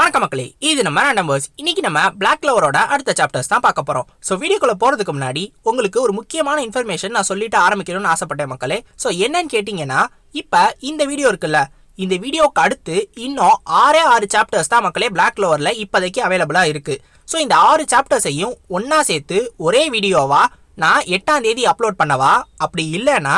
வணக்கம் மக்களே இது நம்ம நம்பர்ஸ் இன்னைக்கு நம்ம பிளாக் லவரோட அடுத்த சாப்டர்ஸ் தான் பார்க்க போறோம். ஸோ வீடியோக்குள்ள போறதுக்கு முன்னாடி உங்களுக்கு ஒரு முக்கியமான இன்ஃபர்மேஷன் நான் சொல்லிட்டு ஆரம்பிக்கணும்னு ஆசைப்பட்டேன் மக்களே. ஸோ என்னன்னு கேட்டிங்கன்னா இப்போ இந்த வீடியோ இருக்குல்ல இந்த வீடியோக்கு அடுத்து இன்னும் ஆறே ஆறு சாப்டர்ஸ் தான் மக்களே பிளாக் லவரில் இப்போதைக்கு அவைலபிளாக இருக்கு. ஸோ இந்த ஆறு சாப்டர்ஸையும் ஒன்றா சேர்த்து ஒரே வீடியோவா நான் எட்டாம் தேதி அப்லோட் பண்ணவா? அப்படி இல்லைன்னா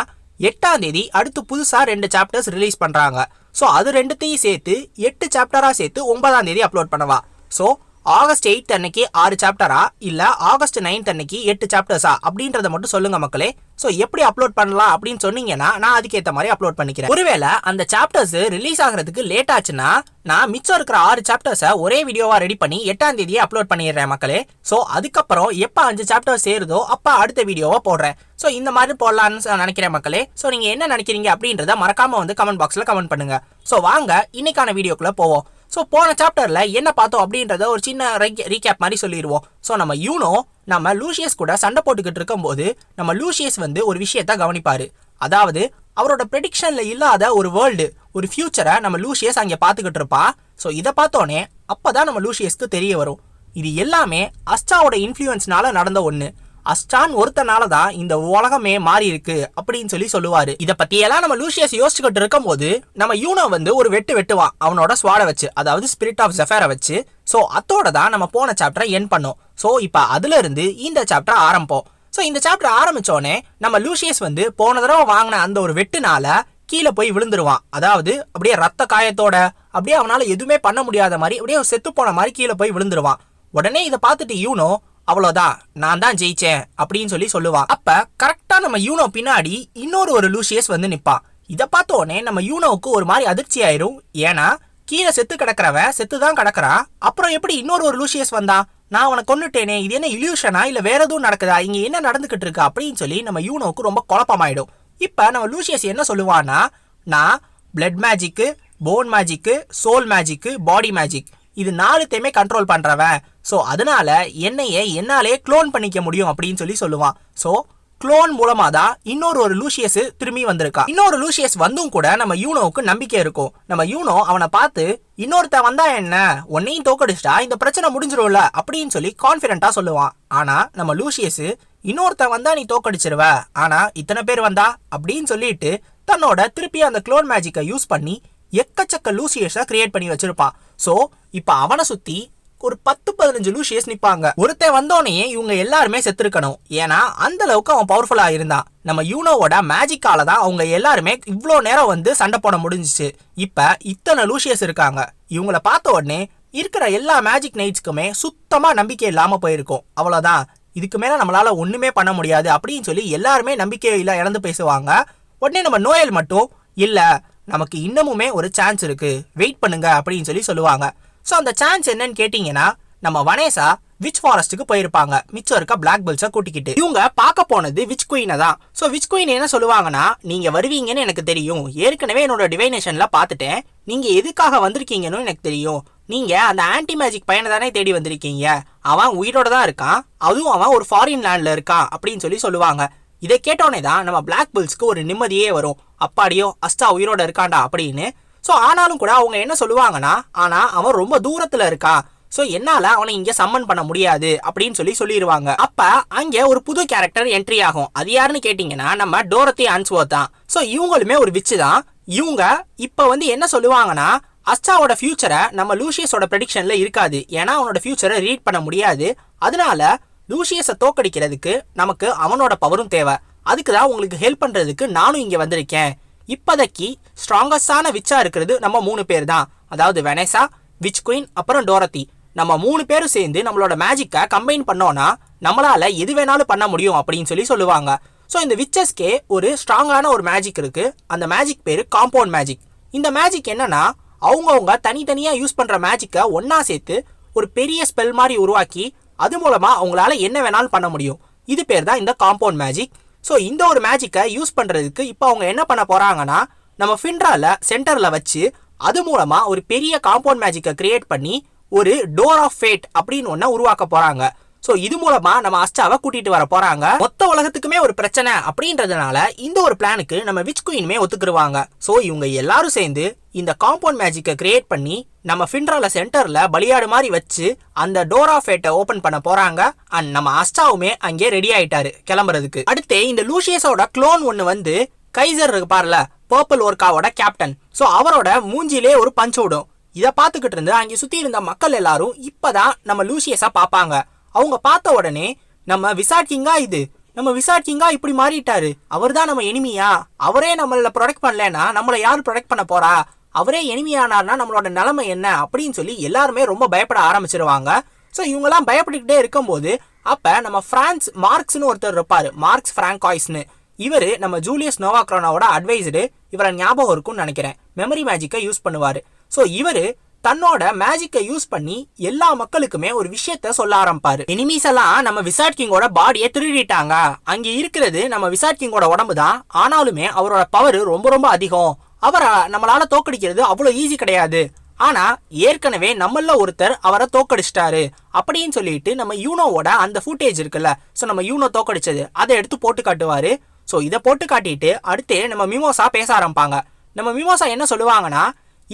எட்டாம் தேதி அடுத்து புதுசாக ரெண்டு சாப்டர்ஸ் ரிலீஸ் பண்ணுறாங்க ஸோ அது ரெண்டுத்தையும் சேர்த்து எட்டு சாப்டராக சேர்த்து ஒன்பதாம் தேதி அப்லோட் பண்ணவா. ஸோ ஆகஸ்ட் எயிட் அன்னைக்கு ஆறு சாப்டரா இல்லை ஆகஸ்ட் நைன்த் அன்னைக்கு எட்டு சாப்டர்ஸா அப்படின்றத மட்டும் சொல்லுங்க மக்களே. ஸோ எப்படி அப்லோட் பண்ணலாம் அப்படின்னு சொன்னீங்கன்னா நான் அதுக்கேற்ற மாதிரி அப்லோட் பண்ணிக்கிறேன். ஒருவேளை அந்த சாப்டர்ஸ் ரிலீஸ் ஆகிறதுக்கு லேட் ஆச்சுன்னா நான் மிச்சம் இருக்கிற ஆறு சாப்டர்ஸை ஒரே வீடியோவா ரெடி பண்ணி எட்டாம் தேதியே அப்லோட் பண்ணிடுறேன் மக்களே. ஸோ அதுக்கப்புறம் எப்போ அஞ்சு சாப்டர் சேருதோ அப்போ அடுத்த வீடியோவை போடுறேன். ஸோ இந்த மாதிரி போடலான்னு நினைக்கிறேன் மக்களே. ஸோ நீங்க என்ன நினைக்கிறீங்க அப்படின்றத மறக்காம வந்து கமெண்ட் பாக்ஸ்ல கமெண்ட் பண்ணுங்க. ஸோ வாங்க இன்னைக்கான வீடியோக்குள்ள போவோம். ஸோ போன சாப்டரில் என்ன பார்த்தோம் அப்படின்றத ஒரு சின்ன ரீகேப் மாதிரி சொல்லிடுவோம். ஸோ நம்ம யூனோ நம்ம லூசியஸ் கூட சண்டை போட்டுக்கிட்டு இருக்கும்போது நம்ம லூசியஸ் வந்து ஒரு விஷயத்தை கவனிப்பார். அதாவது அவரோட ப்ரெடிக்ஷனில் இல்லாத ஒரு வேர்ல்டு ஒரு ஃப்யூச்சரை நம்ம லூசியஸ் அங்கே பார்த்துக்கிட்டு இருப்பா. ஸோ இதை பார்த்தோன்னே அப்போ தான் நம்ம லூசியஸ்க்கு தெரிய வரும். இது எல்லாமே அஸ்டாவோட இன்ஃப்ளூயன்ஸ்னால நடந்த ஒன்று அஸ்டான் ஒருத்தனால தான் இந்த உலகமே மாறி இருக்கு அப்படின்னு சொல்லி சொல்லுவாரு. இதை பத்தி எல்லாம் நம்ம லூசியஸ் யோசிச்சுக்கிட்டு இருக்கும் போது நம்ம யூனோ வந்து ஒரு வெட்டு வெட்டுவான் அவனோட ஸ்வாட வச்சு அதாவது ஸ்பிரிட் ஆஃப் ஜெஃபேரை வச்சு. ஸோ அத்தோட தான் நம்ம போன சாப்டரை என் பண்ணோம். ஸோ இப்போ அதுல இருந்து இந்த சாப்டர் ஆரம்பிப்போம். ஸோ இந்த சாப்டர் ஆரம்பித்தோடனே நம்ம லூசியஸ் வந்து போன தடவை வாங்கின அந்த ஒரு வெட்டுனால கீழே போய் விழுந்துருவான். அதாவது அப்படியே ரத்த காயத்தோட அப்படியே அவனால் எதுவுமே பண்ண முடியாத மாதிரி அப்படியே செத்து போன மாதிரி கீழே போய் விழுந்துருவான். உடனே இதை பார்த்துட்டு யூனோ அவ்வளோதான் நான் தான் ஜெயிச்சேன் அப்படின்னு சொல்லி சொல்லுவான் அப்ப கரெக்டா நம்ம யூனோ பின்னாடி இன்னொரு ஒரு லூசியஸ் வந்து நிற்பான் இதை பார்த்த உடனே நம்ம யூனோவுக்கு ஒரு மாதிரி அதிர்ச்சி ஆயிரும். ஏன்னா கீழே செத்து கிடக்கிறவன் செத்து தான் கிடக்குறான் அப்புறம் எப்படி இன்னொரு ஒரு லூசியஸ் வந்தா? நான் அவனை கொண்டுட்டேனே இது என்ன இல்யூஷனா இல்லை வேற எதுவும் நடக்குதா? இங்க என்ன நடந்துகிட்டு இருக்கு? அப்படின்னு சொல்லி நம்ம யூனோவுக்கு ரொம்ப குழப்பமாயிடும். இப்போ நம்ம லூசியஸ் என்ன சொல்லுவான்னா நான் blood magic bone magic soul magic body magic இது நாலுத்தையுமே கண்ட்ரோல் பண்ணுறவன் ஸோ அதனால் என்னையே என்னாலே க்ளோன் பண்ணிக்க முடியும் அப்படின்னு சொல்லி சொல்லுவான். ஸோ க்ளோன் மூலமாக தான் இன்னொரு ஒரு லூசியஸ் திரும்பி வந்திருக்கான் இன்னொரு லூசியஸ் வந்தும் கூட நம்ம யூனோவுக்கு நம்பிக்கை இருக்கும். நம்ம யூனோ அவனை பார்த்து இன்னொருத்த வந்தா என்ன? உன்னையும் தோக்கடிச்சிட்டா? இந்த பிரச்சனை முடிஞ்சிரும்ல? அப்படின்னு சொல்லி கான்பிடண்டா சொல்லுவான். ஆனால் நம்ம லூசியஸ் இன்னொருத்த வந்தா நீ தோக்கடிச்சிருவ. ஆனால் இத்தனை பேர் வந்தா? அப்படின்னு சொல்லிட்டு தன்னோட திருப்பி அந்த க்ளோன் மேஜிக்கை யூஸ் பண்ணி எக்கச்சக்க லூசியஸை கிரியேட் பண்ணி வச்சிருப்பான். ஸோ இப்போ அவனை சுற்றி ஒரு பத்து பதினஞ்சு லூசியஸ் நிப்பாங்க. ஒருத்தன் வந்தோடனே இவங்க எல்லாருமே செத்துருக்கணும். ஏன்னா அந்த அளவுக்கு அவன் பவர்ஃபுல்லா இருந்தான் நம்ம யூனோவோட மேஜிக்கால தான் அவங்க எல்லாருமே இவ்வளோ நேரம் வந்து சண்டை போட முடிஞ்சிச்சு. இப்ப இத்தனை லூசியஸ் இருக்காங்க. இவங்கள பார்த்த உடனே இருக்கிற எல்லா மேஜிக் நைட்ஸ்க்குமே சுத்தமா நம்பிக்கை இல்லாம போயிருக்கும். அவ்வளவுதான். இதுக்கு மேல நம்மளால ஒண்ணுமே பண்ண முடியாது அப்படின்னு சொல்லி எல்லாருமே நம்பிக்கையில இழந்து பேசுவாங்க. உடனே நம்ம நோயல் மட்டும் இல்ல நமக்கு இன்னமுமே ஒரு சான்ஸ் இருக்கு. வெயிட் பண்ணுங்க அப்படின்னு சொல்லி சொல்லுவாங்க. ஸோ அந்த சான்ஸ் என்னன்னு கேட்டிங்கன்னா நம்ம வனேசா விச் ஃபாரஸ்ட்டுக்கு போயிருப்பாங்க. மிச்சம் இருக்க பிளாக் பெல்ஸை கூட்டிக்கிட்டு. இவங்க பார்க்க போனது விச் குயினை தான். ஸோ விச் குயின் என்ன சொல்லுவாங்கன்னா நீங்கள் வருவீங்கன்னு எனக்கு தெரியும். ஏற்கனவே என்னோட டிவைனேஷனில் பார்த்துட்டேன். நீங்கள் எதுக்காக வந்திருக்கீங்கன்னு எனக்கு தெரியும். நீங்கள் அந்த ஆன்டி மேஜிக் பையனை தானே தேடி வந்திருக்கீங்க. அவன் உயிரோட தான் இருக்கான். அதுவும் அவன் ஒரு ஃபாரின் லேண்டில் இருக்கான். அப்படின்னு சொல்லி சொல்லுவாங்க. இதை கேட்டோடனே தான் நம்ம பிளாக் பெல்ஸ்க்கு ஒரு நிம்மதியே வரும். அப்பாடியோ அஸ்டா உயிரோட இருக்காண்டா? அப்படின்னு ஸோ ஆனாலும் கூட அவங்க என்ன சொல்லுவாங்கன்னா ஆனால் அவன் ரொம்ப தூரத்தில் இருக்கான் ஸோ என்னால் அவனை இங்கே சம்மன் பண்ண முடியாது. அப்படின்னு சொல்லி சொல்லிடுவாங்க அப்போ அங்கே ஒரு புது கேரக்டர் என்ட்ரி ஆகும். அது யாருன்னு கேட்டிங்கன்னா நம்ம டோரத்தி அன்ஸ்வர்த் தான். ஸோ இவங்களுமே ஒரு விச்சு தான். இவங்க இப்போ வந்து என்ன சொல்லுவாங்கன்னா அஸ்டாவோட ஃபியூச்சரை நம்ம லூசியஸோட ப்ரெடிக்ஷனில் இருக்காது. ஏன்னா அவனோட ஃபியூச்சரை ரீட் பண்ண முடியாது. அதனால லூசியஸை தோக்கடிக்கிறதுக்கு நமக்கு அவனோட பவரும் தேவை. அதுக்கு தான் உங்களுக்கு ஹெல்ப் பண்ணுறதுக்கு நானும் இங்கே வந்திருக்கேன். இப்போதைக்கு ஸ்ட்ராங்கஸ்டான விச்சாக இருக்கிறது நம்ம மூணு பேர் தான். அதாவது வெனேசா விச் குயின் அப்புறம் டோரத்தி நம்ம மூணு பேரும் சேர்ந்து நம்மளோட மேஜிக்கை கம்பைன் பண்ணோன்னா நம்மளால எது வேணாலும் பண்ண முடியும் அப்படின்னு சொல்லி சொல்லுவாங்க. ஸோ இந்த விச்சஸ்க்கே ஒரு ஸ்ட்ராங்கான ஒரு மேஜிக் இருக்குது அந்த மேஜிக் பேர் காம்பவுண்ட் மேஜிக் இந்த மேஜிக் என்னென்னா அவங்கவுங்க தனித்தனியாக யூஸ் பண்ணுற மேஜிக்கை ஒன்றா சேர்த்து ஒரு பெரிய ஸ்பெல் மாதிரி உருவாக்கி அது மூலமாக அவங்களால என்ன வேணாலும் பண்ண முடியும். இது பேர் தான் இந்த காம்பவுண்ட் மேஜிக் ஸோ இந்த ஒரு மேஜிக்கை யூஸ் பண்ணுறதுக்கு இப்போ அவங்க என்ன பண்ண போகிறாங்கன்னா நம்ம ஃபின்ட்ராவில் சென்டரில் வச்சு அது மூலமாக ஒரு பெரிய காம்பவுண்ட் மேஜிக்கை கிரியேட் பண்ணி ஒரு டோர் ஆஃப் ஃபேட் அப்படின்னு ஒன்றை உருவாக்க போகிறாங்க சோ இது மூலமா நம்ம அஸ்டாவை கூட்டிட்டு வர போறாங்க. மொத்த உலகத்துக்குமே ஒரு பிரச்சனை அப்படின்றதுனால இந்த ஒரு பிளானுக்கு நம்ம விச் குயினுமே ஒத்துக்குருவாங்க. சோ இவங்க எல்லாரும் சேர்ந்து இந்த காம்பவுண்ட் மேஜிக்கை கிரியேட் பண்ணி நம்ம ஃபின்ட்ரால சென்டர்ல பலியாடு மாதிரி வச்சு அந்த டோரா ஃபேட்டை ஓபன் பண்ண போறாங்க. அண்ட் நம்ம அஸ்டாவுமே அங்கே ரெடி ஆயிட்டாரு கிளம்புறதுக்கு. அடுத்து இந்த லூசியஸோட க்ளோன் ஒன்று வந்து கைசர் இருக்கு பாருல பர்பிள் ஒர்க்காவோட கேப்டன் ஸோ அவரோட மூஞ்சிலே ஒரு பஞ்ச் விடும் இதை பார்த்துக்கிட்டு இருந்து அங்கே சுற்றி இருந்த மக்கள் எல்லாரும் இப்போதான் நம்ம லூசியஸாக பார்ப்பாங்க. அவங்க பார்த்த உடனே நம்ம விசாரிக்கிங்கா இது? நம்ம விசாரிக்கிங்கா இப்படி மாறிட்டாரு. அவர் தான் நம்ம எனிமியா அவரே நம்மள ப்ரொடெக்ட் பண்ணலன்னா நம்மளை யார் ப்ரொடெக்ட் பண்ண போறா? அவரே எனிமியானார்னா நம்மளோட நிலைமை என்ன? அப்படின்னு சொல்லி எல்லாருமே ரொம்ப பயப்பட ஆரம்பிச்சிருவாங்க. ஸோ இவங்கெல்லாம் பயப்பட்டுக்கிட்டே இருக்கும்போது அப்போ நம்ம ஃப்ரான்ஸ் மார்க்ஸ்னு ஒருத்தர் இருப்பார். மார்க்ஸ் ஃப்ராங்காய்ஸ்னு இவரு நம்ம ஜூலியஸ் நோவாக்ரோனாவோட அட்வைஸ்டு இவரை ஞாபகம் இருக்கும்னு நினைக்கிறேன். மெமரி மேஜிக்கை யூஸ் பண்ணுவார். ஸோ இவரு தன்னோட மேஜிக்கை யூஸ் பண்ணி எல்லா மக்களுக்குமே ஒரு விஷயத்த சொல்ல ஆரம்பிப்பாரு. எனிமீஸ் எல்லாம் நம்ம விசாட் கிங்கோட பாடியை திருடிட்டாங்க. அங்க இருக்கிறது நம்ம விசாட் கிங்கோட உடம்பு தான். ஆனாலுமே அவரோட பவர் ரொம்ப ரொம்ப அதிகம். அவரை நம்மளால தோக்கடிக்கிறது அவ்வளோ ஈஸி கிடையாது. ஆனா ஏற்கனவே நம்மள ஒருத்தர் அவரை தோக்கடிச்சிட்டாரு. அப்படின்னு சொல்லிட்டு நம்ம யூனோவோட அந்த ஃபுட்டேஜ் இருக்குல்ல ஸோ நம்ம யூனோ தோக்கடிச்சது அதை எடுத்து போட்டு காட்டுவாரு. ஸோ இதை போட்டு காட்டிட்டு அடுத்து நம்ம மிமோசா பேச ஆரம்பிப்பாங்க. நம்ம மிமோசா என்ன சொல்லுவாங்கன்னா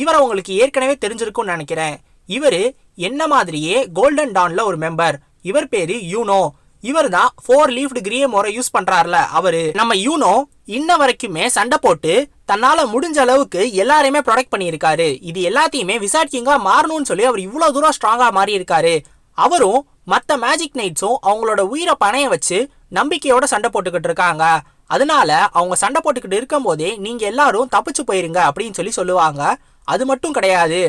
இவரை உங்களுக்கு ஏற்கனவே தெரிஞ்சிருக்கும்னு நினைக்கிறேன். இவர் என்ன மாதிரியே கோல்டன் டான்ல ஒரு மெம்பர் இவர் பேரு யூனோ இவர் தான் ஃபோர் லீஃப்டு கிரீய முறை யூஸ் பண்றாருல அவரு. நம்ம யூனோ இன்ன வரைக்குமே சண்டை போட்டு தன்னால முடிஞ்ச அளவுக்கு எல்லாரையுமே ப்ரொடெக்ட் பண்ணியிருக்காரு. இது எல்லாத்தையுமே விசாரிக்கிங்கா மாறணும்னு சொல்லி அவர் இவ்வளவு தூரம் ஸ்ட்ராங்கா மாறி இருக்காரு அவரும் மற்ற மேஜிக் நைட்ஸும் அவங்களோட உயிரை பணைய வச்சு நம்பிக்கையோட சண்டை போட்டுக்கிட்டு இருக்காங்க. அதனால அவங்க சண்டை போட்டுக்கிட்டு இருக்கும் போதே நீங்க எல்லாரும் தப்பிச்சு போயிருங்க அப்படின்னு சொல்லி சொல்லுவாங்க. அது மட்டும் கிடையாது.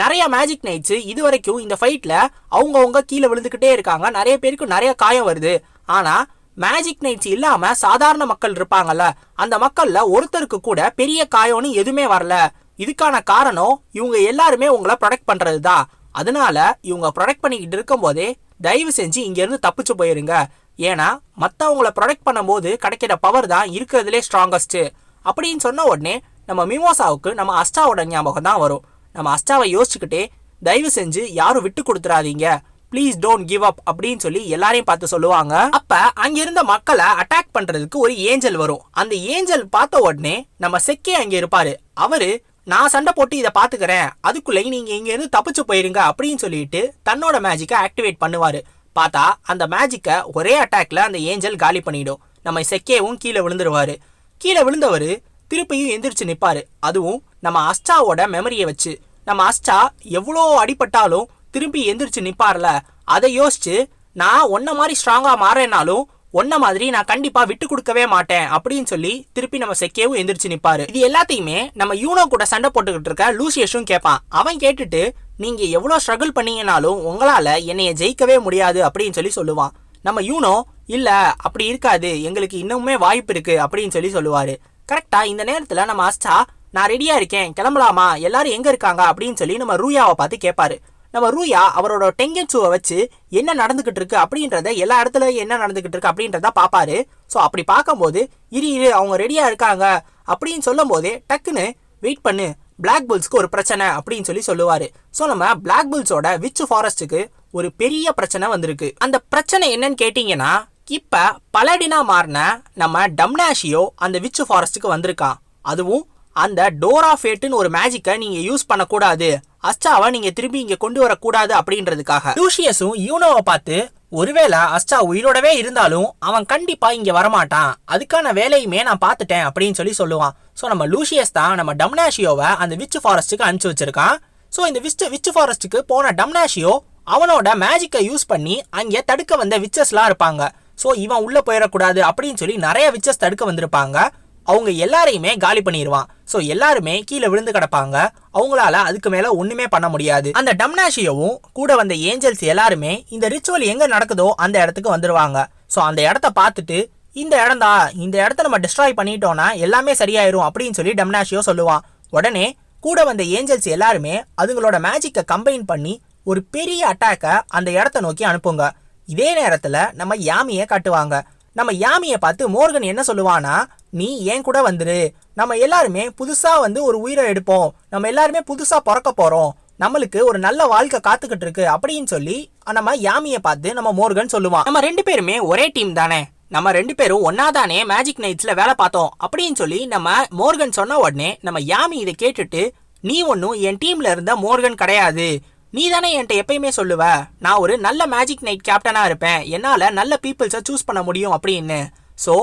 நிறைய மேஜிக் நைட்ஸு இது வரைக்கும் இந்த ஃபைட்டில் அவங்கவுங்க கீழே விழுந்துக்கிட்டே இருக்காங்க. நிறைய பேருக்கு நிறைய காயம் வருது. ஆனால் மேஜிக் நைட்ஸ் இல்லாமல் சாதாரண மக்கள் இருப்பாங்கல்ல. அந்த மக்களில் ஒருத்தருக்கு கூட பெரிய காயம்னு எதுவுமே வரல. இதுக்கான காரணம் இவங்க எல்லாருமே உங்களை ப்ரொடெக்ட் பண்ணுறது தான் அதனால இவங்க ப்ரொடெக்ட் பண்ணிக்கிட்டு இருக்கும்போதே தயவு செஞ்சு இங்கேருந்து தப்பிச்சு போயிருங்க. ஏன்னா மற்றவங்களை ப்ரொடெக்ட் பண்ணும்போது கிடைக்கிற பவர் தான் இருக்கிறதுலே ஸ்ட்ராங்கஸ்ட்டு அப்படின்னு சொன்ன உடனே நம்ம மிமோசாவுக்கு நம்ம அஸ்டாவோட ஞாபகம் தான் வரும். நம்ம அஸ்டாவை யோசிச்சுக்கிட்டே தயவு செஞ்சு யாரும் விட்டு கொடுத்துறாதீங்க ப்ளீஸ் டோன்ட் கிவ் அப் அப்படின்னு சொல்லி எல்லாரையும் பார்த்து சொல்லுவாங்க. அப்ப அங்க இருந்த மக்களை அட்டாக் பண்றதுக்கு ஒரு ஏஞ்சல் வரும். அந்த ஏஞ்சல் பார்த்த உடனே நம்ம செக்கே அங்க இருப்பாரு. அவரு நான் சண்டை போட்டு இதை பார்த்துக்கிறேன். அதுக்குள்ளே நீங்கள் இங்கேருந்து தப்பிச்சு போயிருங்க அப்படின்னு சொல்லிட்டு தன்னோட மேஜிக்கை ஆக்டிவேட் பண்ணுவார். பார்த்தா அந்த மேஜிக்கை ஒரே அட்டாக்ல அந்த ஏஞ்சல் காலி பண்ணிடும். நம்ம செக்கேவும் கீழே விழுந்துருவாரு. கீழே விழுந்தவர் திருப்பியும் எந்திரிச்சு நிற்பாரு அதுவும் நம்ம அஸ்டாவோட மெமரியை வச்சு. நம்ம அஸ்டா எவ்வளோ அடிபட்டாலும் திரும்பி எந்திரிச்சு நிற்பார்ல அதை யோசிச்சு நான் ஒன்ன மாதிரி ஸ்ட்ராங்கா மாறேனாலும் ஒன்ன மாதிரி நான் கண்டிப்பா விட்டு கொடுக்கவே மாட்டேன் அப்படின்னு சொல்லி திருப்பி நம்ம செக்கேவும் எந்திரிச்சு நிப்பாரு. இது எல்லாத்தையுமே நம்ம யூனோ கூட சண்டை போட்டுக்கிட்டு இருக்க லூசியஸும் கேட்பான் அவன் கேட்டுட்டு நீங்க எவ்வளவு ஸ்ட்ரகிள் பண்ணீங்கனாலும் உங்களால என்னைய ஜெயிக்கவே முடியாது அப்படின்னு சொல்லி சொல்லுவான். நம்ம யூனோ இல்ல அப்படி இருக்காது. எங்களுக்கு இன்னுமே வாய்ப்பு இருக்கு அப்படின்னு சொல்லி சொல்லுவாரு. கரெக்டா இந்த நேரத்துல நம்ம அஸ்டா நான் ரெடியா இருக்கேன் கிளம்பலாமா? எல்லாரும் எங்க இருக்காங்க? அப்படின்னு சொல்லி நம்ம ரூயாவை பார்த்து கேட்பாரு நம்ம ரூயா அவரோட டெங்கன்சுவை வச்சு என்ன நடந்துகிட்டு இருக்கு அப்படின்றத எல்லா இடத்துல என்ன நடந்துகிட்டு இருக்கு அப்படின்றத பாப்பாரு. ஸோ அப்படி பார்க்கும்போது இரு இரு அவங்க ரெடியா இருக்காங்க. அப்படின்னு சொல்லும் போதே டக்குன்னு வெயிட் பண்ணு பிளாக் புல்ஸ்க்கு ஒரு பிரச்சனை அப்படின்னு சொல்லி சொல்லுவாரு. ஸோ நம்ம பிளாக் புல்ஸோட விச் ஃபாரஸ்ட்டுக்கு ஒரு பெரிய பிரச்சனை வந்திருக்கு. அந்த பிரச்சனை என்னன்னு கேட்டிங்கன்னா இப்போ பலடினா மாறின நம்ம டம்னாஷியோ அந்த விச்சு ஃபாரஸ்ட்டுக்கு வந்திருக்கான் அதுவும் அந்த டோரா ஃபேட்டுன்னு ஒரு மேஜிக்கை நீங்கள் யூஸ் பண்ணக்கூடாது. அஸ்டாவை நீங்கள் திரும்பி இங்கே கொண்டு வரக்கூடாது அப்படின்றதுக்காக. லூஷியஸும் யூனோவை பார்த்து ஒருவேளை அஸ்டா உயிரோடவே இருந்தாலும் அவன் கண்டிப்பா இங்க வரமாட்டான். அதுக்கான வேலையுமே நான் பார்த்துட்டேன் அப்படின்னு சொல்லி சொல்லுவான். ஸோ நம்ம லூஷியஸ் தான் நம்ம டம்னாஷியோவை அந்த விச் ஃபாரஸ்ட்டுக்கு அனுப்பிச்சு வச்சிருக்கான். ஸோ இந்த விச் விச் ஃபாரஸ்ட்டுக்கு போன டம்னாஷியோ அவனோட மேஜிக்கை யூஸ் பண்ணி அங்கே தடுக்க வந்த விச்சஸ்லாம் இருப்பாங்க. ஸோ இவன் உள்ளே போயிடக்கூடாது அப்படின்னு சொல்லி நிறைய விச்சஸ் தடுக்க வந்திருப்பாங்க. அவங்க எல்லாரையுமே காலி பண்ணிடுவான் ஸோ எல்லாருமே கீழே விழுந்து கிடப்பாங்க. அவங்களால அதுக்கு மேலே ஒன்றுமே பண்ண முடியாது. அந்த டம்னாஷியவும் கூட வந்த ஏஞ்சல்ஸ் எல்லாருமே இந்த ரிச்சுவல் எங்கே நடக்குதோ அந்த இடத்துக்கு வந்துருவாங்க. ஸோ அந்த இடத்த பார்த்துட்டு இந்த இடம் தான் இந்த இடத்த நம்ம டிஸ்ட்ராய் பண்ணிட்டோம்னா எல்லாமே சரியாயிரும் அப்படின்னு சொல்லி டம்னாஷியோ சொல்லுவான். உடனே கூட வந்த ஏஞ்சல்ஸ் எல்லாருமே அதுங்களோட மேஜிக்கை கம்பைன் பண்ணி ஒரு பெரிய அட்டாக்கை அந்த இடத்த நோக்கி அனுப்புங்க. இதே நேரத்தில் நம்ம யாமியை காட்டுவாங்க. நம்ம யாமியை பார்த்து மோர்கன் என்ன சொல்லுவானா நீ ஏன் கூட வந்துரு? நம்ம எல்லாருமே புதுசாக வந்து ஒரு உயிரை எடுப்போம். நம்ம எல்லாருமே புதுசாக பிறக்க போகிறோம் நம்மளுக்கு ஒரு நல்ல வாழ்க்கை காத்துக்கிட்டு இருக்கு. அப்படின்னு சொல்லி நம்ம யாமியை பார்த்து நம்ம மோர்கன் சொல்லுவான். நம்ம ரெண்டு பேருமே ஒரே டீம் தானே. நம்ம ரெண்டு பேரும் ஒன்னா தானே மேஜிக் நைட்ஸ்ல வேலை பார்த்தோம். அப்படின்னு சொல்லி நம்ம மோர்கன் சொன்ன உடனே நம்ம யாமி இதை கேட்டுட்டு நீ ஒன்னும் என் டீம்ல இருந்த மோர்கன் கிடையாது. நீ தானே என்கிட்ட எப்பயுமே சொல்லுவ? நான் ஒரு நல்ல மேஜிக் நைட் கேப்டனாக இருப்பேன். என்னால் நல்ல பீப்புள்ஸை சூஸ் பண்ண முடியும் அப்படின்னு. ஸோ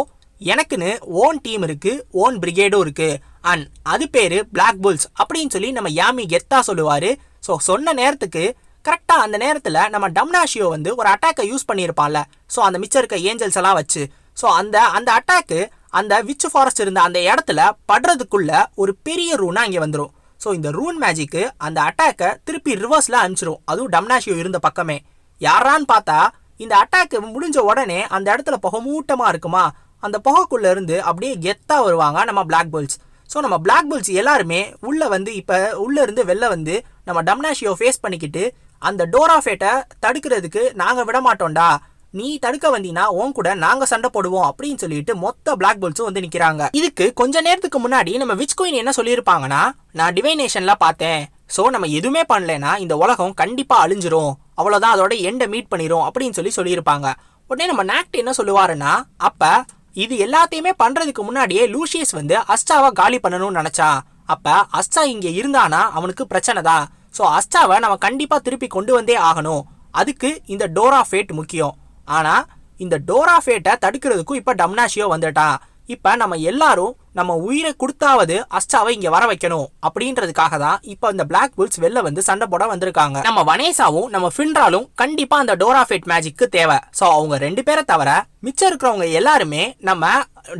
எனக்குன்னு ஓன் டீம் இருக்குது ஓன் பிரிகேடும் இருக்குது அண்ட் அது பேர் பிளாக் புல்ஸ் அப்படின்னு சொல்லி நம்ம யாமி கெத்தா சொல்லுவார். ஸோ சொன்ன நேரத்துக்கு கரெக்டாக அந்த நேரத்தில் நம்ம டம்னாஷியோ வந்து ஒரு அட்டாக்கை யூஸ் பண்ணியிருப்பான்ல ஸோ அந்த மிச்சம் இருக்க ஏஞ்சல்ஸ் எல்லாம் வச்சு. ஸோ அந்த அந்த அட்டாக்கு அந்த விச் ஃபாரஸ்ட் இருந்த அந்த இடத்துல படுறதுக்குள்ள ஒரு பெரிய ரூனா இங்கே வந்துடும் ஸோ இந்த ரூன் மேஜிக்கு அந்த அட்டாக்கை திருப்பி ரிவர்ஸில் அனுப்பிச்சிடும் அதுவும் டம்னாஷியோ இருந்த பக்கமே. யாரான்னு பார்த்தா இந்த அட்டாக் முடிஞ்ச உடனே அந்த இடத்துல புகை மூட்டமாக இருக்குமா? அந்த புகைக்குள்ள இருந்து அப்படியே கெத்தாக வருவாங்க நம்ம பிளாக் புல்ஸ் ஸோ நம்ம பிளாக் புல்ஸ் எல்லாருமே உள்ளே வந்து இப்போ உள்ளேருந்து வெளில வந்து நம்ம டம்னாஷியோ ஃபேஸ் பண்ணிக்கிட்டு அந்த டோரா ஃபேட்டை தடுக்கிறதுக்கு நாங்கள் விட மாட்டோம்டா நீ தடுக்க வந்தீங்கன்னா உன் கூட நாங்க சண்டை போடுவோம் அப்படின்னு சொல்லிட்டு மொத்த பிளாக் போல்ஸும் வந்து நிக்கிறாங்க. இதுக்கு கொஞ்ச நேரத்துக்கு முன்னாடி நம்ம விச் கோயின் என்ன சொல்லியிருப்பாங்கன்னா நான் டிவைனேஷன்ல பார்த்தேன். சோ நம்ம எதுவுமே பண்ணலைன்னா இந்த உலகம் கண்டிப்பா அழிஞ்சிரும். அவ்வளவுதான் அதோட எண்டை மீட் பண்ணிரும் அப்படின்னு சொல்லி சொல்லியிருப்பாங்க. உடனே நம்ம நாக்ட் என்ன சொல்லுவாருன்னா அப்ப இது எல்லாத்தையுமே பண்றதுக்கு முன்னாடியே லூசியஸ் வந்து அஸ்டாவை காலி பண்ணணும்னு நினைச்சான் அப்ப அஸ்டா இங்க இருந்தானா? அவனுக்கு பிரச்சனை தான். ஸோ அஸ்டாவை நம்ம கண்டிப்பா திருப்பி கொண்டு வந்தே ஆகணும். அதுக்கு இந்த டோரா ஃபேட் முக்கியம். ஆனா இந்த டோரா ஃபேட்டை தடுக்கிறதுக்கும் இப்போ டம்னாஷியோ வந்துட்டான் இப்போ நம்ம எல்லாரும் நம்ம உயிரை கொடுத்தாவது அஸ்டாவை இங்க வர வைக்கணும். அப்படின்றதுக்காக தான் இப்போ இந்த பிளாக் புல்ஸ் வெளில வந்து சண்டை போட வந்திருக்காங்க. நம்ம வனேசாவும் நம்ம ஃபின்ராலும் கண்டிப்பா அந்த டோரா ஃபேட் மேஜிக்கு தேவை. ஸோ அவங்க ரெண்டு பேரை தவிர மிச்சம் இருக்கிறவங்க எல்லாருமே நம்ம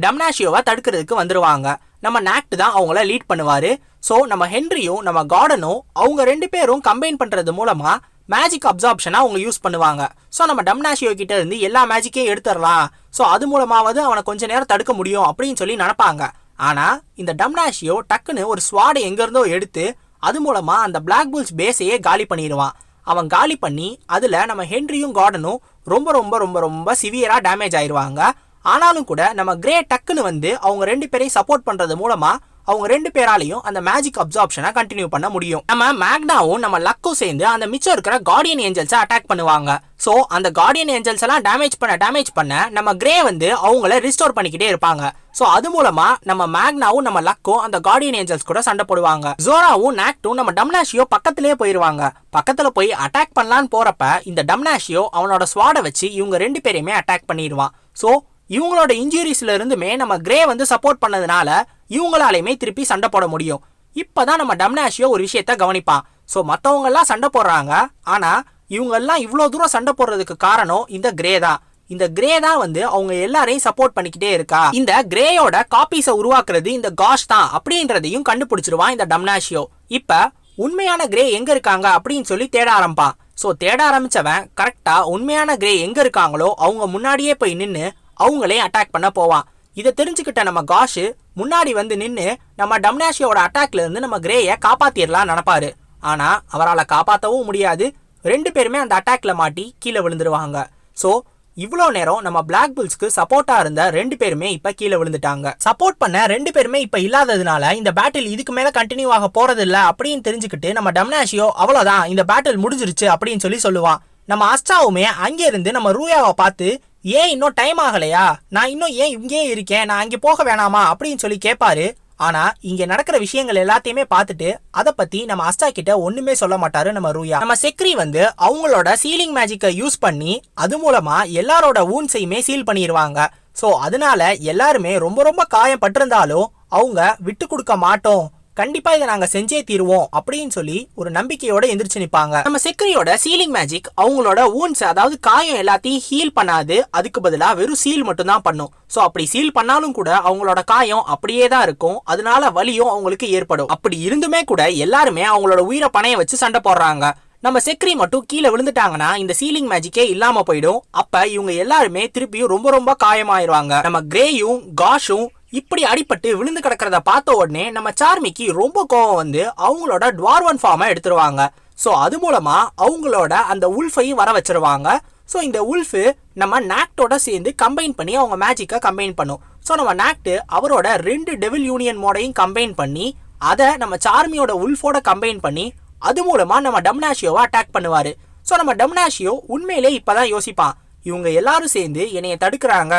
டம்னாஷியோவை தடுக்கிறதுக்கு வந்துருவாங்க. நம்ம நாக்ட் தான் அவங்கள லீட் பண்ணுவாரு. ஸோ நம்ம ஹென்ரியும் நம்ம கார்டனும் அவங்க ரெண்டு பேரும் கம்பைன் பண்றது மூலமா மேஜிக் அப்சார்ப்ஷனாக அவங்க யூஸ் பண்ணுவாங்க. ஸோ நம்ம டம்னாஷியோ கிட்ட இருந்து எல்லா மேஜிக்கையும் எடுத்துடலாம் ஸோ அது மூலமாவது அவனை கொஞ்ச நேரம் தடுக்க முடியும் அப்படின்னு சொல்லி நினைப்பாங்க. ஆனால் இந்த டம்னாஷியோ டக்குன்னு ஒரு ஸ்வாடை எங்கேருந்தோ எடுத்து அது மூலமாக அந்த பிளாக் புல்ஸ் பேஸையே காலி பண்ணிடுவான். அவன் காலி பண்ணி அதில் நம்ம ஹென்ரியும் கார்டனும் ரொம்ப ரொம்ப ரொம்ப ரொம்ப சிவியராக டேமேஜ் ஆயிடுவாங்க ஆனாலும் கூட நம்ம கிரே டக்குன்னு வந்து அவங்க ரெண்டு பேரையும் சப்போர்ட் பண்ணுறது மூலமாக அவங்க ரெண்டு பேராலையும் அந்த மேஜிக் அப்சார்ப்ஷனை கண்டினியூ பண்ண முடியும். நம்ம மேக்னாவும் நம்ம லக்கும் சேர்ந்து அந்த மிச்சம் இருக்கிற கார்டியன் ஏஞ்சல்ஸை அட்டாக் பண்ணுவாங்க. ஸோ அந்த கார்டியன் ஏஞ்சல்ஸ் எல்லாம் டேமேஜ் பண்ண டேமேஜ் பண்ண நம்ம கிரே வந்து அவங்கள ரிஸ்டோர் பண்ணிக்கிட்டே இருப்பாங்க. ஸோ அது மூலமா நம்ம மேக்னாவும் நம்ம லக்கும் அந்த கார்டியன் ஏஞ்சல்ஸ் கூட சண்டை போடுவாங்க. ஜோராவும் நாக்டும் நம்ம டம்னாஷியோ பக்கத்திலேயே போயிருவாங்க. பக்கத்துல போய் அட்டாக் பண்ணலான்னு போறப்ப இந்த டம்னாஷியோ அவனோட ஸ்வாடை வச்சு இவங்க ரெண்டு பேரையுமே அட்டாக் பண்ணிடுவான். ஸோ இவங்களோட இன்ஜுரிஸ்ல இருந்துமே நம்ம கிரே வந்து சப்போர்ட் பண்ணதுனால இவங்களாலையுமே திருப்பி சண்டை போட முடியும். இப்போதான் நம்ம டம்னாஷியோ ஒரு விஷயத்த கவனிப்பான். ஸோ மற்றவங்கெல்லாம் சண்டை போடுறாங்க. ஆனால் இவங்கெல்லாம் இவ்வளோ தூரம் சண்டை போடுறதுக்கு காரணம் இந்த கிரே தான். இந்த கிரே தான் வந்து அவங்க எல்லாரையும் சப்போர்ட் பண்ணிக்கிட்டே இருக்கா. இந்த கிரேயோட காப்பீஸை உருவாக்குறது இந்த காஷ் தான் அப்படின்றதையும் கண்டுபிடிச்சிருவான் இந்த டம்னாஷியோ. இப்போ உண்மையான கிரே எங்கே இருக்காங்க அப்படின்னு சொல்லி தேட ஆரம்பிப்பான். ஸோ தேட ஆரம்பிச்சவன் கரெக்டாக உண்மையான கிரே எங்கே இருக்காங்களோ அவங்க முன்னாடியே போய் நின்று அவங்களே அட்டாக் பண்ண போவான். இதை தெரிஞ்சுக்கிட்ட நம்ம காஷு முன்னாடி வந்து நின்று நம்ம டம்னாஷியோட அட்டாக்ல இருந்து நம்ம கிரேயை காப்பாத்திடலாம் நினைப்பாரு. ஆனால் அவரால் காப்பாற்றவும் முடியாது. ரெண்டு பேருமே அந்த அட்டாக்ல மாட்டி கீழே விழுந்துருவாங்க. ஸோ இவ்வளோ நேரம் நம்ம பிளாக் புல்ஸ்க்கு சப்போர்ட்டாக இருந்த ரெண்டு பேருமே இப்போ கீழே விழுந்துட்டாங்க. சப்போர்ட் பண்ண ரெண்டு பேருமே இப்போ இல்லாததுனால இந்த பேட்டில் இதுக்கு மேலே கண்டினியூ ஆக போறது அப்படின்னு தெரிஞ்சுக்கிட்டு நம்ம டம்னாஷியோ அவ்வளோதான் இந்த பேட்டில் முடிஞ்சிருச்சு அப்படின்னு சொல்லி சொல்லுவான். நம்ம அஸ்டாவுமே அங்கேருந்து நம்ம ரூயாவை பார்த்து ஏன் இன்னும் டைம் ஆகலையா? நான் இன்னும் ஏன் இங்கேயே இருக்கேன்? நான் அங்கே போக வேணாமா? அப்படின்னு சொல்லி கேட்பாரு. ஆனா இங்க நடக்கிற விஷயங்கள் எல்லாத்தையுமே பார்த்துட்டு அதை பத்தி நம்ம அஸ்டா கிட்ட ஒண்ணுமே சொல்ல மாட்டாரு நம்ம ரூயா. நம்ம செக்ரி வந்து அவங்களோட சீலிங் மேஜிக்கை யூஸ் பண்ணி அது மூலமா எல்லாரோட ஊன்ஸையுமே சீல் பண்ணிடுவாங்க ஸோ அதனால எல்லாருமே ரொம்ப ரொம்ப காயம் பட்டிருந்தாலும் அவங்க விட்டு கொடுக்க மாட்டோம். கண்டிப்பா இதை நாங்க செஞ்சே தீருவோம் அப்படின்னு சொல்லி ஒரு நம்பிக்கையோட எந்திரிச்சு நிப்பாங்க. நம்ம செக்ரியோட சீலிங் மேஜிக் அவங்களோட ஊன்ஸ் அதாவது காயம் எல்லாத்தையும் ஹீல் பண்ணாது. அதுக்கு பதிலா வெறும் சீல் மட்டும் தான் பண்ணும். சோ அப்படி சீல் பண்ணாலும் கூட அவங்களோட காயம் அப்படியே தான் இருக்கும். அதனால வலியும் அவங்களுக்கு ஏற்படும். அப்படி இருந்துமே கூட எல்லாருமே அவங்களோட உயிரை பணைய வச்சு சண்டை போடுறாங்க. நம்ம செக்ரி மட்டும் கீழே விழுந்துட்டாங்கன்னா இந்த சீலிங் மேஜிக்கே இல்லாம போயிடும். அப்ப இவங்க எல்லாருமே திருப்பியும் ரொம்ப ரொம்ப காயமாயிருவாங்க. நம்ம கிரேயும் காஷும் இப்படி அடிபட்டு விழுந்து கிடக்கிறத பார்த்த உடனே நம்ம சார்மிக்கு ரொம்ப கோவம் வந்து அவங்களோட டுவார்வன் ஃபார்மை எடுத்துருவாங்க. ஸோ அது மூலமாக அவங்களோட அந்த உல்ஃபையும் வர வச்சிருவாங்க. ஸோ இந்த உல்ஃபு நம்ம நாக்டோட சேர்ந்து கம்பைன் பண்ணி அவங்க மேஜிக்கை கம்பைன் பண்ணும். ஸோ நம்ம நாக்டு அவரோட ரெண்டு டெவில் யூனியன் மோடையும் கம்பைன் பண்ணி அதை நம்ம சார்மியோட உல்ஃபோட கம்பைன் பண்ணி அது மூலமாக நம்ம டம்னாஷியோவை அட்டாக் பண்ணுவார். ஸோ நம்ம டம்னாஷியோ உண்மையிலே இப்பதான் யோசிப்பான். இவங்க எல்லாரும் சேர்ந்து என்னைய தடுக்கிறாங்க.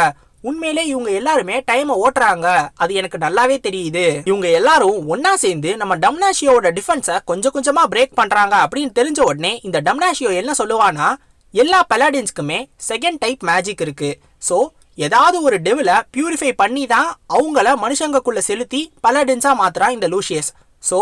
உண்மையிலே இவங்க எல்லாருமே டைமை ஓட்டுறாங்க. அது எனக்கு நல்லாவே தெரியுது. இவங்க எல்லாரும் ஒன்னா சேர்ந்து நம்ம டம்னாஷியோட டிஃபென்ஸை கொஞ்சம் கொஞ்சமா பிரேக் பண்றாங்க அப்படின்னு தெரிஞ்ச உடனே இந்த டம்னாஷியோ என்ன சொல்லுவானா எல்லா பலாடின்ஸ்க்குமே செகண்ட் டைப் மேஜிக் இருக்கு. ஸோ ஏதாவது ஒரு டெவிலை பியூரிஃபை பண்ணி தான் அவங்கள மனுஷங்கக்குள்ள செலுத்தி பலாடின்ஸாக மாத்துறான் இந்த லூசியஸ். ஸோ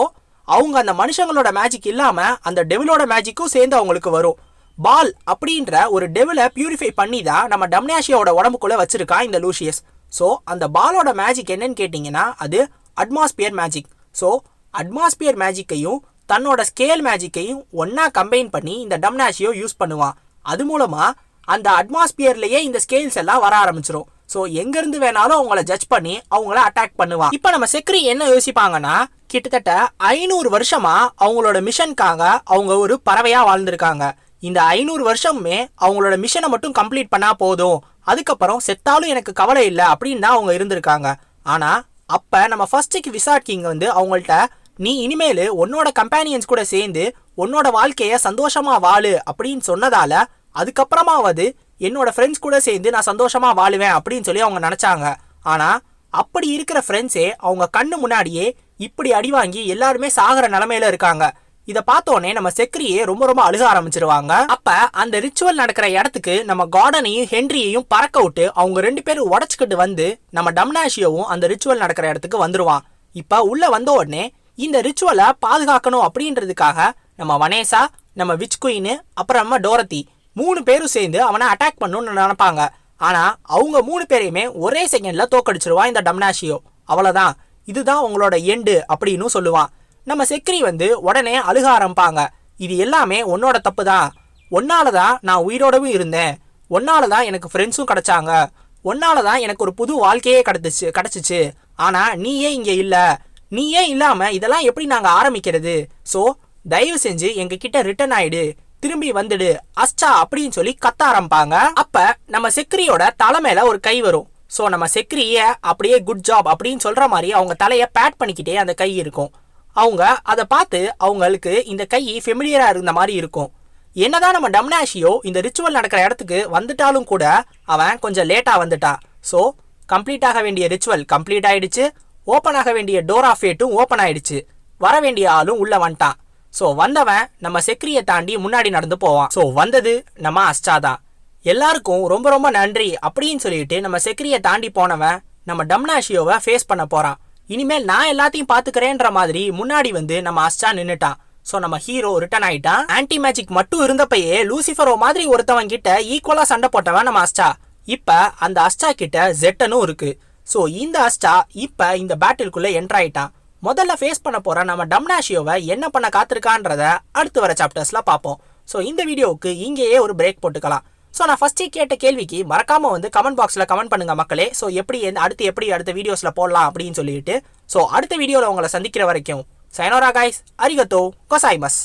அவங்க அந்த மனுஷங்களோட மேஜிக் இல்லாமல் அந்த டெவிலோட மேஜிக்கும் சேர்ந்து அவங்களுக்கு வரும். பால் அப்படின்ற ஒரு டெவிலை பியூரிஃபை பண்ணி தான் நம்ம டம்னாஷியோட உடம்புக்குள்ளே வச்சிருக்கான் இந்த லூசியஸ் ஸோ அந்த பாலோட மேஜிக் என்னன்னு கேட்டிங்கன்னா அது அட்மாஸ்பியர் மேஜிக் ஸோ அட்மாஸ்பியர் மேஜிக்கையும் தன்னோட ஸ்கேல் மேஜிக்கையும் ஒன்றா கம்பைன் பண்ணி இந்த டம்னாஷியோ யூஸ் பண்ணுவான் அது மூலமாக அந்த அட்மாஸ்பியர்லேயே இந்த ஸ்கேல்ஸ் எல்லாம் வர ஆரம்பிச்சிரும். ஸோ எங்கேருந்து வேணாலும் அவங்கள ஜட்ஜ் பண்ணி அவங்கள அட்டாக் பண்ணுவான் இப்போ நம்ம செக்ரி என்ன யோசிப்பாங்கன்னா கிட்டத்தட்ட ஐநூறு வருஷமாக அவங்களோட மிஷனுக்காக அவங்க ஒரு பறவையாக வாழ்ந்திருக்காங்க. இந்த ஐநூறு வருஷமுமே அவங்களோட மிஷனை மட்டும் கம்ப்ளீட் பண்ணால் போதும். அதுக்கப்புறம் செத்தாலும் எனக்கு கவலை இல்லை அப்படின்னு தான் அவங்க இருந்திருக்காங்க. ஆனால் அப்போ நம்ம ஃபர்ஸ்ட்டுக்கு விசாட் கிங் வந்து அவங்கள்ட்ட நீ இனிமேல் உன்னோட கம்பேனியன்ஸ் கூட சேர்ந்து உன்னோட வாழ்க்கையை சந்தோஷமாக வாழு அப்படின்னு சொன்னதால் அதுக்கப்புறமாவது என்னோட ஃப்ரெண்ட்ஸ் கூட சேர்ந்து நான் சந்தோஷமாக வாழுவேன் அப்படின்னு சொல்லி அவங்க நினச்சாங்க. ஆனால் அப்படி இருக்கிற ஃப்ரெண்ட்ஸே அவங்க கண்ணு முன்னாடியே இப்படி அடி வாங்கி எல்லாருமே சாகிற நிலமையில இருக்காங்க. இத பார்த்தோன்னே நம்ம செக்ரியே ரொம்ப ரொம்ப அழுக ஆரம்பிச்சிருவாங்க. அப்ப அந்த ரிச்சுவல் நடக்கிற இடத்துக்கு நம்ம கார்டனையும் ஹென்ரியையும் பறக்க விட்டு அவங்க ரெண்டு பேரும் உடச்சுக்கிட்டு வந்து நம்ம டம்னாஷியோவும் அந்த ரிச்சுவல் நடக்கிற இடத்துக்கு வந்துருவான். இப்ப உள்ள வந்த உடனே இந்த ரிச்சுவலை பாதுகாக்கணும் அப்படின்றதுக்காக நம்ம வனேசா நம்ம விச் குயின் அப்புறம் நம்ம டோரத்தி மூணு பேரும் சேர்ந்து அவனை அட்டாக் பண்ணணும்னு நினைப்பாங்க. ஆனா அவங்க மூணு பேரையுமே ஒரே செகண்ட்ல தோக்கடிச்சிருவான் இந்த டம்னாஷியோ. அவ்வளவுதான். இதுதான் உங்களோட எண்டு அப்படின்னு சொல்லுவான். நம்ம செக்ரி வந்து உடனே அழுக ஆரம்பிப்பாங்க இது எல்லாமே உன்னோட தப்பு தான் ஒன்னால தான் நான் உயிரோடவும் இருந்தேன். ஒன்னால தான் எனக்கு ஃப்ரெண்ட்ஸும் கிடைச்சாங்க. ஒன்னால தான் எனக்கு ஒரு புது வாழ்க்கையே கிடச்சிச்சு கிடச்சிச்சு. ஆனால் நீயே இங்கே இல்லை. நீயே இல்லாமல் இதெல்லாம் எப்படி நாங்கள் ஆரம்பிக்கிறது? ஸோ தயவு செஞ்சு எங்க கிட்ட ரிட்டர்ன் ஆயிடு. திரும்பி வந்துடு. அஸ்டா அப்படின்னு சொல்லி கத்த ஆரம்பிப்பாங்க. அப்ப நம்ம செக்ரியோட தலை ஒரு கை வரும். ஸோ நம்ம செக்ரிய அப்படியே குட் ஜாப் அப்படின்னு சொல்ற மாதிரி அவங்க தலையை பேட் பண்ணிக்கிட்டே அந்த கை இருக்கும். அவங்க அதை பார்த்து அவங்களுக்கு இந்த கை ஃபெமிலியராக இருந்த மாதிரி இருக்கும். என்னதான் நம்ம டம்னாஷியோ இந்த ரிச்சுவல் நடக்கிற இடத்துக்கு வந்துட்டாலும் கூட அவன் கொஞ்சம் லேட்டாக வந்துட்டான் ஸோ கம்ப்ளீட் ஆக வேண்டிய ரிச்சுவல் கம்ப்ளீட் ஆயிடுச்சு. ஓப்பன் ஆக வேண்டிய டோர் ஆஃப் ஃபேட்டும் ஓப்பன் ஆயிடுச்சு. வர வேண்டிய ஆளும் உள்ளே வந்துட்டான். ஸோ வந்தவன் நம்ம செக்ரியை தாண்டி முன்னாடி நடந்து போவான். ஸோ வந்தது நம்ம அஸ்டாதான் எல்லாருக்கும் ரொம்ப ரொம்ப நன்றி அப்படின்னு சொல்லிட்டு நம்ம செக்ரியை தாண்டி போனவன் நம்ம டம்னாஷியோவை ஃபேஸ் பண்ண போகிறான் இனிமேல் நான் எல்லாத்தையும் பாத்துக்கிறேன்ற மாதிரி முன்னாடி வந்து நம்ம அஸ்டா நின்னுட்டான் சோ நம்ம ஹீரோ ரிட்டர்ன் ஆயிட்டான் ஆன்டி மேஜிக் மட்டும் இருந்தப்பயே லூசிஃபரோ மாதிரி ஒருத்தவன் கிட்ட ஈக்குவலா சண்டை போட்டவன் நம்ம அஸ்டா. இப்ப அந்த அஸ்டா கிட்ட ஜெட்டனும் இருக்கு. சோ இந்த அஸ்டா இப்ப இந்த பேட்டிலுக்குள்ள என்டர் ஆயிட்டான் முதல்ல ஃபேஸ் பண்ண போற நம்ம டம்னாஷியோவை என்ன பண்ண காத்திருக்கான்றத அடுத்து வர சாப்டர்ஸ்ல பார்ப்போம். ஸோ இந்த வீடியோவுக்கு இங்கேயே ஒரு பிரேக் போட்டுக்கலாம். ஸோ நான் ஃபஸ்ட்டு கேட்ட கேள்விக்கு மறக்காம வந்து கமெண்ட் பாக்ஸ்ல கமெண்ட் பண்ணுங்க மக்களே. ஸோ எப்படி எந்த- அடுத்து எப்படி அடுத்த வீடியோஸ்ல போடலாம் அப்படின்னு சொல்லிட்டு. ஸோ அடுத்த வீடியோவில் உங்களை சந்திக்கிற வரைக்கும் சைனோரா காய்ஸ் அரிகத்தோ கொசாய்மஸ்